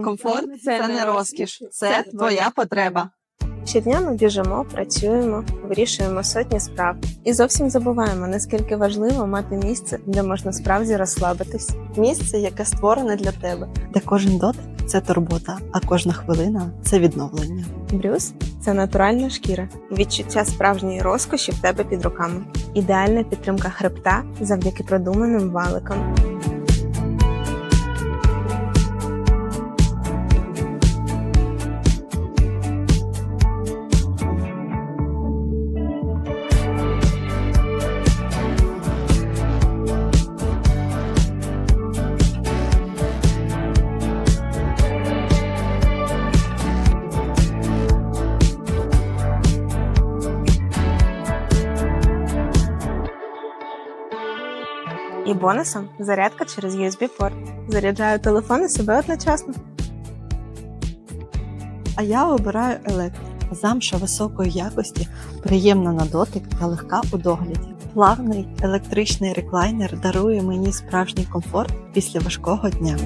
Комфорт це не розкіш, це твоя потреба. Щодня ми біжимо, працюємо, вирішуємо сотні справ і зовсім забуваємо, наскільки важливо мати місце, де можна справді розслабитись. Місце, яке створене для тебе, де кожен дотик це турбота, а кожна хвилина це відновлення. Брюс це натуральна шкіра, відчуття справжньої розкоші в тебе під руками, ідеальна підтримка хребта завдяки продуманим валикам. І бонусом зарядка через USB-порт. Заряджаю телефон і себе одночасно. А я обираю електро. Замша високої якості, приємна на дотик та легка у догляді. Плавний електричний реклайнер дарує мені справжній комфорт після важкого дня.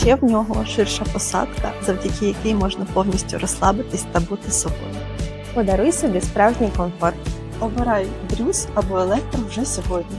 Ще в нього ширша посадка, завдяки якій можна повністю розслабитись та бути собою. Подаруй собі справжній комфорт. Обирай брюс або електро вже сьогодні.